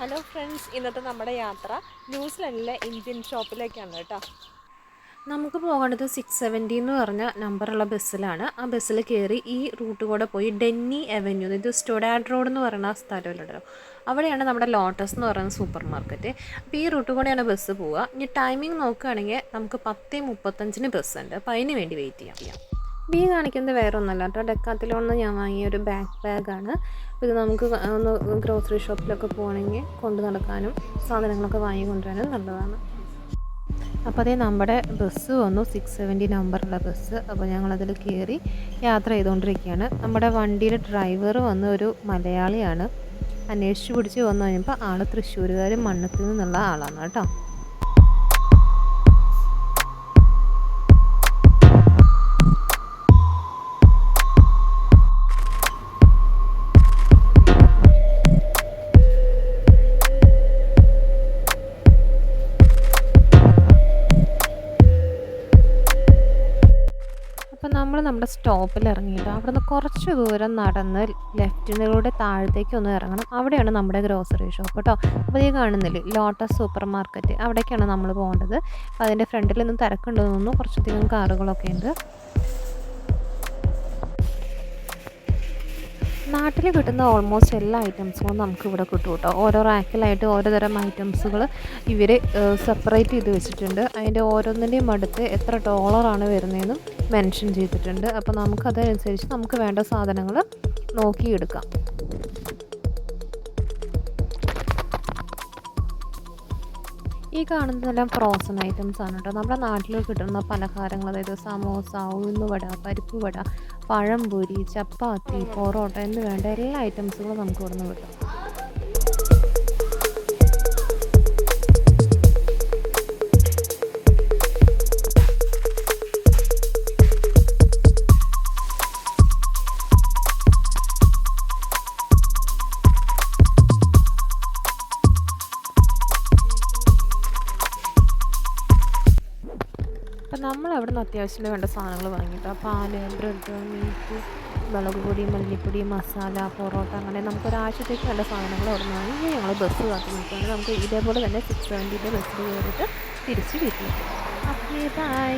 Hello friends ഇന്നത്തെ നമ്മുടെ യാത്ര ന്യൂസിലൻഡിലെ ഇന്ത്യൻ ഷോപ്പിലേക്കാണ് കേട്ടോ. നമുക്ക് പോകേണ്ടത് സിക്സ് സെവന്റി എന്ന് പറഞ്ഞ നമ്പറുള്ള ബസ്സിലാണ്. ആ ബസ്സിൽ കയറി ഈ റൂട്ട് കൂടെ പോയി ഡെന്നി അവന്യൂ ഇത് സ്റ്റുഡാഡ് റോഡ് എന്ന് പറയുന്ന സ്ഥലമില്ലല്ലോ അവിടെയാണ് നമ്മുടെ ലോട്ടസ് എന്ന് പറയുന്ന സൂപ്പർ മാർക്കറ്റ് അപ്പോൾ ഈ റൂട്ട് കൂടെയാണ് ബസ് പോവുക. ഇനി ടൈമിംഗ് നോക്കുകയാണെങ്കിൽ നമുക്ക് പത്ത് മുപ്പത്തഞ്ചിന് ബസ് ഉണ്ട് അപ്പോൾ അതിന് വേണ്ടി വെയിറ്റ് ചെയ്യാം. ബി കാണിക്കുന്നത് വേറെ ഒന്നല്ല കേട്ടോ. ഡെക്കാത്തിലോന്ന് ഞാൻ വാങ്ങിയ ഒരു ബാക്ക് ബാഗാണ്. ഇത് നമുക്ക് ഒന്ന് ഗ്രോസറി ഷോപ്പിലൊക്കെ പോകണമെങ്കിൽ കൊണ്ടു നടക്കാനും സാധനങ്ങളൊക്കെ വാങ്ങി കൊണ്ടുവരാനും നല്ലതാണ്. അപ്പോൾ അതേ നമ്മുടെ ബസ് വന്നു. സിക്സ് സെവന്റി നമ്പറുള്ള ബസ്. അപ്പോൾ ഞങ്ങളതിൽ കയറി യാത്ര ചെയ്തുകൊണ്ടിരിക്കുകയാണ്. നമ്മുടെ വണ്ടിയുടെ ഡ്രൈവർ വന്ന ഒരു മലയാളിയാണ്. അന്വേഷിച്ച് പിടിച്ച് വന്നു കഴിഞ്ഞപ്പോൾ ആൾ തൃശ്ശൂരുകാരും മണ്ണത്തിൽ നിന്നുള്ള ആളാണ് കേട്ടോ. നമ്മൾ നമ്മുടെ സ്റ്റോപ്പിൽ ഇറങ്ങിയിട്ട് അവിടെ നിന്ന് കുറച്ച് ദൂരം നടന്ന് ലെഫ്റ്റിലൂടെ താഴത്തേക്ക് ഒന്ന് ഇറങ്ങണം. അവിടെയാണ് നമ്മുടെ ഗ്രോസറി ഷോപ്പ് കേട്ടോ. അപ്പോൾ ഈ കാണുന്നില്ലേ ലോട്ടസ് സൂപ്പർ മാർക്കറ്റ്. അവിടേക്കാണ് നമ്മൾ പോകേണ്ടത്. അപ്പോൾ അതിന്റെ ഫ്രണ്ടിൽ നിന്ന് തോന്നുന്നു. കുറച്ചധികം കാറുകളൊക്കെ ഉണ്ട്. നാട്ടിൽ കിട്ടുന്ന ഓൾമോസ്റ്റ് എല്ലാ ഐറ്റംസുകളും നമുക്ക് ഇവിടെ കിട്ടും കേട്ടോ. ഓരോ റാക്കിലായിട്ട് ഓരോ തരം ഐറ്റംസുകൾ ഇവർ സെപ്പറേറ്റ് ചെയ്ത് വെച്ചിട്ടുണ്ട്. അതിന്റെ ഓരോന്നിന്റെയും അടുത്ത് എത്ര ഡോളറാണ് വരുന്നതെന്നും മെൻഷൻ ചെയ്തിട്ടുണ്ട്. അപ്പോൾ നമുക്കതനുസരിച്ച് നമുക്ക് വേണ്ട സാധനങ്ങൾ നോക്കിയെടുക്കാം. ഈ കാണുന്നതെല്ലാം ഫ്രോസൺ ഐറ്റംസ് ആണ് കേട്ടോ നമ്മുടെ നാട്ടിൽ കിട്ടുന്ന പലഹാരങ്ങൾ അതായത് സമോസ ഉഴുന്നുവട പരിപ്പ് വട പഴംപൊരി ചപ്പാത്തി പൊറോട്ട എന്ന് വേണ്ട എല്ലാ ഐറ്റംസുകളും നമുക്ക് ഇവിടുന്ന് കിട്ടും. അപ്പം നമ്മൾ അവിടെ നിന്ന് അത്യാവശ്യത്തിന് വേണ്ട സാധനങ്ങൾ വാങ്ങിയിട്ട് പാൽ ബ്രെഡ് മീറ്റ് മുളക് പൊടി മല്ലിപ്പൊടി മസാല പൊറോട്ട അങ്ങനെ നമുക്ക് ഒരാഴ്ചത്തേക്ക് വേണ്ട സാധനങ്ങൾ അവിടെ നിന്ന് വാങ്ങി ഞങ്ങൾ ബസ് കാത്തി നിൽക്കുകയാണ്. നമുക്ക് ഇതേപോലെ തന്നെ സിക്സ് സെവന്റീന്റെ ബസ്സിൽ കയറിയിട്ട് തിരിച്ച് വീട്ടിലെത്തും. Okay bye